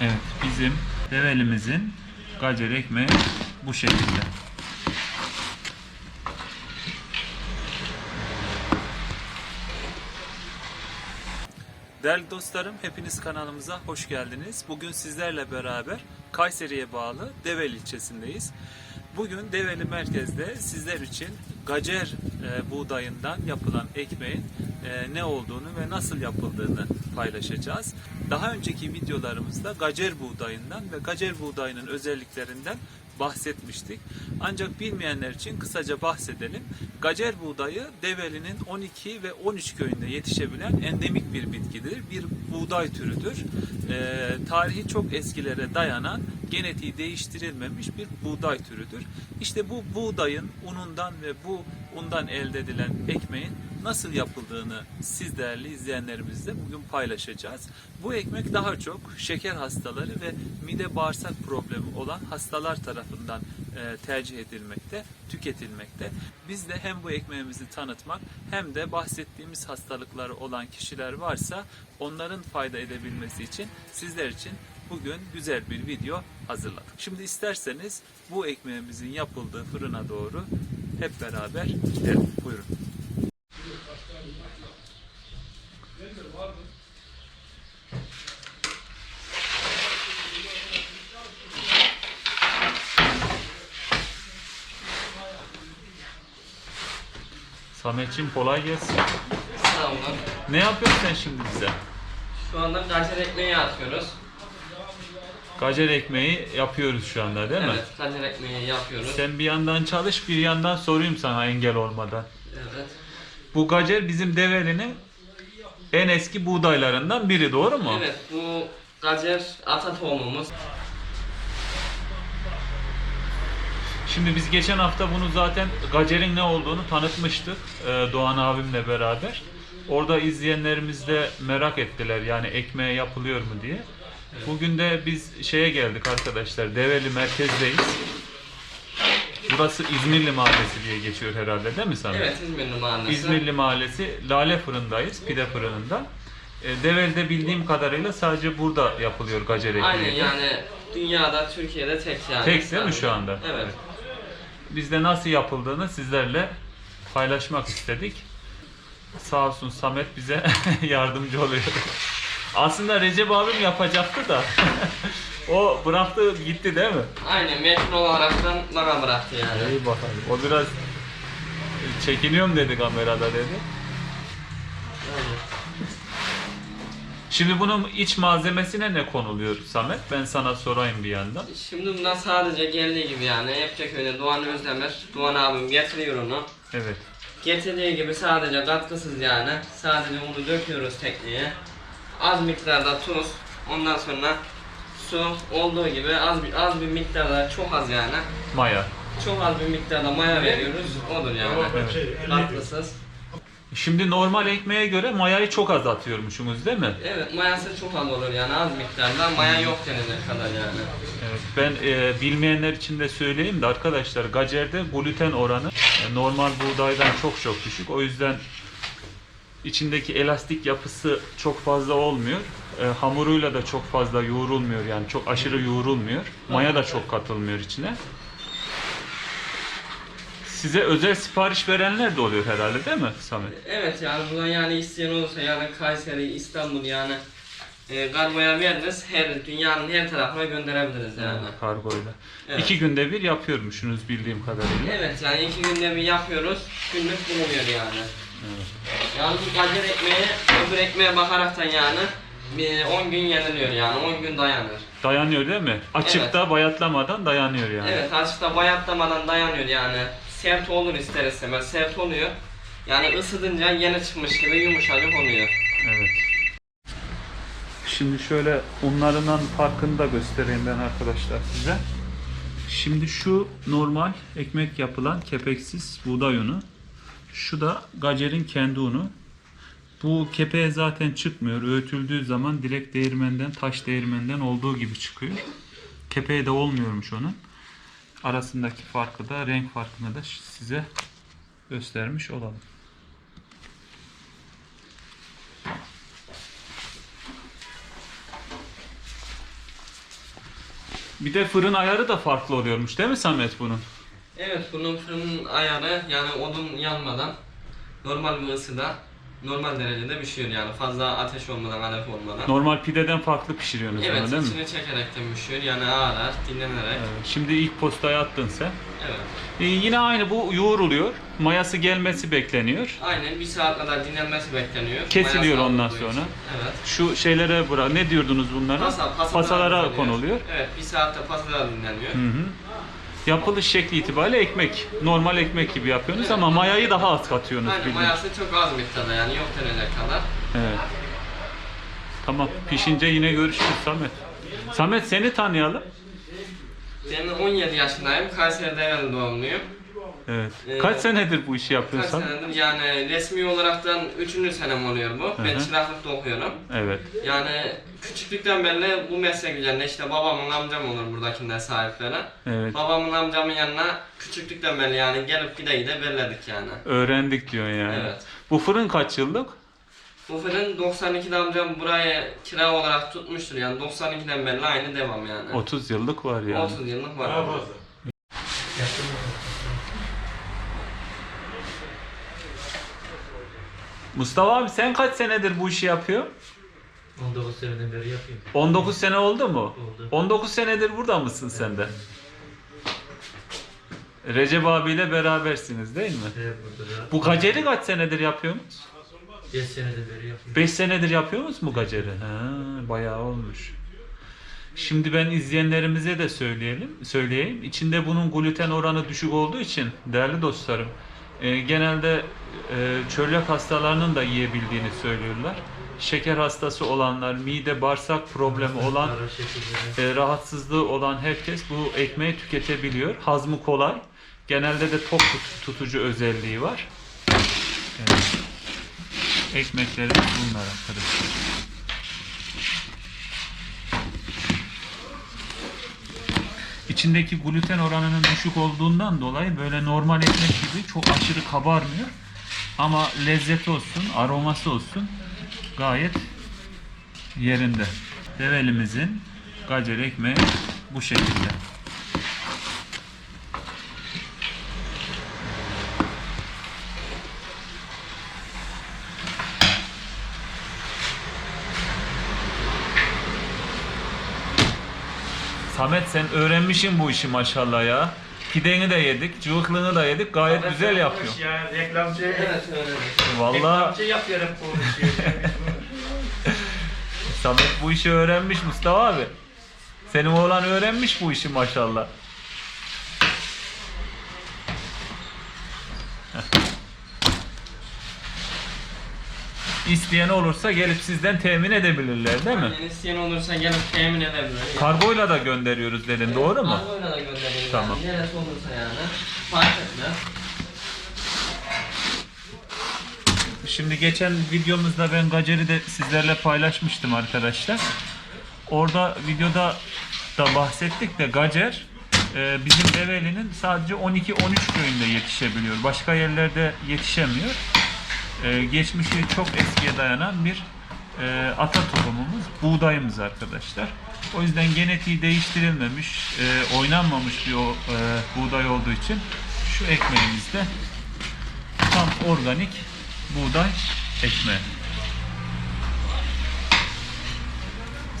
Evet bizim develimizin gacer ekmeği bu şekilde. Değerli dostlarım, hepiniz kanalımıza hoş geldiniz. Bugün sizlerle beraber Kayseri'ye bağlı Develi ilçesindeyiz. Bugün Develi merkezde sizler için gacer e, buğdayından yapılan ekmeğin ne olduğunu ve nasıl yapıldığını paylaşacağız. Daha önceki videolarımızda gacer buğdayından ve gacer buğdayının özelliklerinden bahsetmiştik. Ancak bilmeyenler için kısaca bahsedelim. Gacer buğdayı Develi'nin 12 ve 13 köyünde yetişebilen endemik bir bitkidir. Bir buğday türüdür. Ee, tarihi çok eskilere dayanan genetiği değiştirilmemiş bir buğday türüdür. İşte bu buğdayın unundan ve bu undan elde edilen ekmeğin nasıl yapıldığını siz değerli izleyenlerimizle bugün paylaşacağız. Bu ekmek daha çok şeker hastaları ve mide bağırsak problemi olan hastalar tarafından e, tercih edilmekte, tüketilmekte. Biz de hem bu ekmeğimizi tanıtmak hem de bahsettiğimiz hastalıkları olan kişiler varsa onların fayda edebilmesi için sizler için bugün güzel bir video hazırladık. Şimdi isterseniz bu ekmeğimizin yapıldığı fırına doğru hep beraber gidelim. Buyurun. Sametçim kolay gelsin. Sağ olun. Ne yapıyorsun sen şimdi bize? Şu anda gacer ekmeği atıyoruz. Gacer ekmeği yapıyoruz şu anda değil mi? Evet, gacer ekmeği yapıyoruz. Sen bir yandan çalış bir yandan sorayım sana engel olmadan. Evet. Bu gacer bizim Develi'nin en eski buğdaylarından biri doğru mu? Evet, bu gacer ata tohumumuz. Şimdi biz geçen hafta bunu zaten gacerin ne olduğunu tanıtmıştık e, Doğan abimle beraber. Orada izleyenlerimiz de merak ettiler yani ekmeğe yapılıyor mu diye. Bugün de biz şeye geldik arkadaşlar Develi merkezdeyiz. Burası İzmirli Mahallesi diye geçiyor herhalde değil mi Samet? Evet, İzmirli mahallesi. İzmirli Mahallesi Lale Fırındayız, pide fırınında. E, Develi'de bildiğim kadarıyla sadece burada yapılıyor gacer ekmeği. Aynen yani dünyada, Türkiye'de tek yani. Tek değil mi şu anda? Evet. Biz de nasıl yapıldığını sizlerle paylaşmak istedik. Sağ olsun Samet bize yardımcı oluyor. Aslında Recep abim yapacaktı da o bıraktı gitti değil mi? Aynen, mecbur olaraktan bana bıraktı yani. İyi bakalım. O biraz çekiniyorum dedi kamerada dedi. Aynen. Şimdi bunun iç malzemesine ne konuluyor Samet? Ben sana sorayım bir yandan. Şimdi bundan sadece geldiği gibi yani yapacak öyle Doğan Özdemir, Doğan abim getiriyor onu. Evet. Getirdiği gibi sadece katkısız yani. Sadece onu döküyoruz tekneye. Az miktarda tuz, ondan sonra su olduğu gibi az bir az bir miktarda çok az yani. Maya. Çok az bir miktarda maya veriyoruz. Odur yani. Evet. Katkısız. Şimdi normal ekmeğe göre mayayı çok az atıyormuşsunuz değil mi? Evet mayası çok az olur yani az miktarda. Maya yok denilecek kadar yani. Evet, ben e, bilmeyenler için de söyleyeyim de arkadaşlar Gacer'de gluten oranı e, normal buğdaydan çok çok düşük. O yüzden içindeki elastik yapısı çok fazla olmuyor. E, hamuruyla da çok fazla yoğrulmuyor yani çok aşırı yoğrulmuyor. Maya da çok katılmıyor içine. Size özel sipariş verenler de oluyor herhalde değil mi Samet? Evet yani buradan yani isteyen olursa yani Kayseri, İstanbul yani e, kargoya veririz. Her dünyanın her tarafına gönderebiliriz yani. Kargoyla. Evet. İki günde bir yapıyormuşsunuz bildiğim kadarıyla. Evet yani iki günde bir yapıyoruz. Günlük bulunuyor yani. Evet. Yani bu gacer ekmeği öbür ekmeğe bakaraktan yani bir 10 gün yeniliyor yani 10 gün dayanır. Dayanıyor değil mi? Açıkta bayatlamadan dayanıyor yani. Evet açıkta bayatlamadan dayanıyor yani. Sert olur ister istemez sert oluyor. Yani ısıtınca yeni çıkmış gibi yumuşacık oluyor. Evet. Şimdi şöyle unlarından farkını da göstereyim ben arkadaşlar size. Şimdi şu normal ekmek yapılan kepeksiz buğday unu. Şu da gacerin kendi unu. Bu kepeğe zaten çıkmıyor. Öğütüldüğü zaman direkt değirmenden, taş değirmenden olduğu gibi çıkıyor. Kepeğe de olmuyormuş onun. Arasındaki farkı da, renk farkını da size göstermiş olalım. Bir de fırın ayarı da farklı oluyormuş değil mi Samet bunun? Evet bunun fırının ayarı yani odun yanmadan normal bir ısıda normal derecede pişiyor yani fazla ateş olmadan alev olmadan. Normal pideden farklı pişiriyorsunuz Evet ama değil mi? içine çekerekten pişiyor yani ağır ağır dinlenerek. Evet, Şimdi ilk postaya attın sen. Evet. Ee, yine aynı bu yoğruluyor. Mayası gelmesi bekleniyor. Aynen bir saat kadar dinlenmesi bekleniyor. Kesiliyor Mayası ondan sonra. için. Evet. Şu şeylere bırak. Ne diyordunuz bunlara? Pasa, pasalara Pasalara konuluyor. Evet bir saatte pasalara dinleniyor. Hı hı. Yapılış şekli itibariyle ekmek. Normal ekmek gibi yapıyorsunuz Evet. ama mayayı daha az katıyorsunuz Aynen bildiğim. mayası çok az miktarda yani yok denecek kadar. Evet. Tamam. Pişince yine görüşürüz Samet. Samet seni tanıyalım. Ben 17 yaşındayım. Kayseri Develi doğumluyum. Evet. Ee, Kaç senedir bu işi Kaç yapıyorsun? Senedir yani resmi olaraktan 3. senem oluyor bu. Ben Hı hı. çıraklıkta okuyorum. Evet. Yani küçüklükten beri bu meslek üzerine işte babamın amcam olur buradakiler sahipleri. Evet. Babamın amcamın yanına küçüklükten beri yani gelip gide gide belledik yani. Öğrendik diyor yani. Evet. Bu fırın kaç yıllık? Bu fırın 92'de amcam burayı kira olarak tutmuştur yani 92'den beri aynı devam yani. 30 yıllık var yani. 30 yıllık var. Mustafa abi sen kaç senedir bu işi yapıyor? 19 seneden beri yapıyorum. 19 sene oldu mu? Oldu. 19 senedir burada mısın sen de? Recep abiyle berabersiniz değil mi? Evet burada da. Bu gaceri kaç senedir yapıyorsunuz? 5 seneden beri yapıyorum. 5 senedir yapıyor musunuz bu gaceri? Ha, bayağı olmuş. Şimdi ben izleyenlerimize de söyleyelim, söyleyeyim. İçinde bunun gluten oranı düşük olduğu için değerli dostlarım, e, genelde e, çölyak hastalarının da yiyebildiğini söylüyorlar. Şeker hastası olanlar, mide bağırsak problemi olan e, rahatsızlığı olan herkes bu ekmeği tüketebiliyor. Hazmı kolay. Genelde de tok tut- tutucu özelliği var. Evet. Ekmeklerimiz bunlar arkadaşlar. İçindeki gluten oranının düşük olduğundan dolayı böyle normal ekmek gibi çok aşırı kabarmıyor. Ama lezzeti olsun, aroması olsun gayet yerinde. Develimizin gacer ekmeği bu şekilde. Samet sen öğrenmişsin bu işi maşallah ya. Pideni de yedik, cıvıklığını da yedik. Gayet güzel yapıyor. Ya reklamcı. Evet. Vallahi Reklamcı yapıyorum konuşuyor. Samet bu işi öğrenmiş Mustafa abi. Senin oğlan öğrenmiş bu işi maşallah. İsteyen olursa gelip sizden temin edebilirler değil mi? Yani isteyen olursa gelip temin edebilir. Yani. Kargoyla da gönderiyoruz dedin doğru mu? Kargoyla da göndeririz Tamam. yani. Neresi olursa yani. Fark etmez. Şimdi geçen videomuzda ben Gacer'i de sizlerle paylaşmıştım arkadaşlar. Orada videoda da bahsettik de Gacer e, bizim Develi'nin sadece 12-13 köyünde yetişebiliyor. Başka yerlerde yetişemiyor. E, geçmişi çok eskiye dayanan bir e, ata tohumumuz, buğdayımız arkadaşlar. O yüzden genetiği değiştirilmemiş, e, oynanmamış bir o, e, buğday olduğu için şu ekmeğimizde tam organik buğday ekmeği.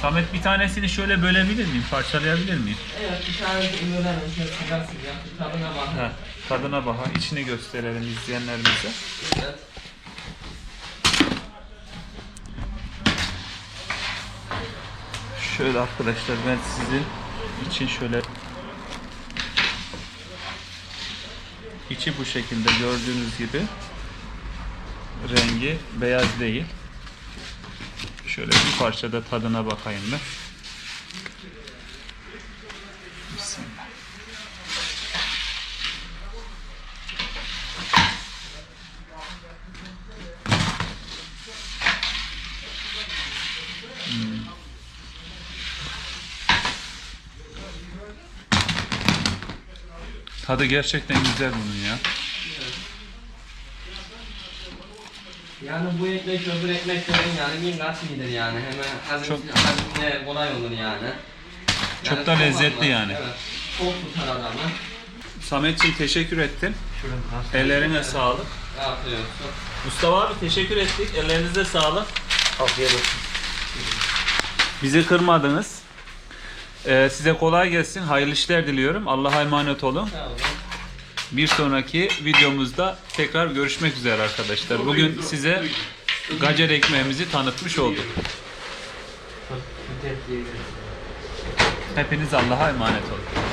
Samet bir tanesini şöyle bölebilir miyim? Parçalayabilir miyim? Evet bir tane ürünlerin şöyle sıcak sıcak bir tadına bakın. Tadına bak. ha, içini gösterelim izleyenlerimize. Evet. Şöyle arkadaşlar ben sizin için şöyle içi bu şekilde gördüğünüz gibi rengi beyaz değil. Şöyle bir parça da tadına bakayım ben. Tadı gerçekten güzel bunun ya. Yani bu ekmek öbür ekmeklerin yani bin kat iyidir yani. Hemen hazım, Çok- hazımda kolay olur yani. Çok da lezzetli yani. Evet. Çok tutar adamı. Sametciğim teşekkür ettim. Ellerine sağlık. Afiyet olsun. Mustafa abi teşekkür ettik. Ellerinize sağlık. Afiyet olsun. Bizi kırmadınız. Ee, size kolay gelsin. Hayırlı işler diliyorum. Allah'a emanet olun. Bir sonraki videomuzda tekrar görüşmek üzere arkadaşlar. Bugün size gacer ekmeğimizi tanıtmış olduk. Hepiniz Allah'a emanet olun.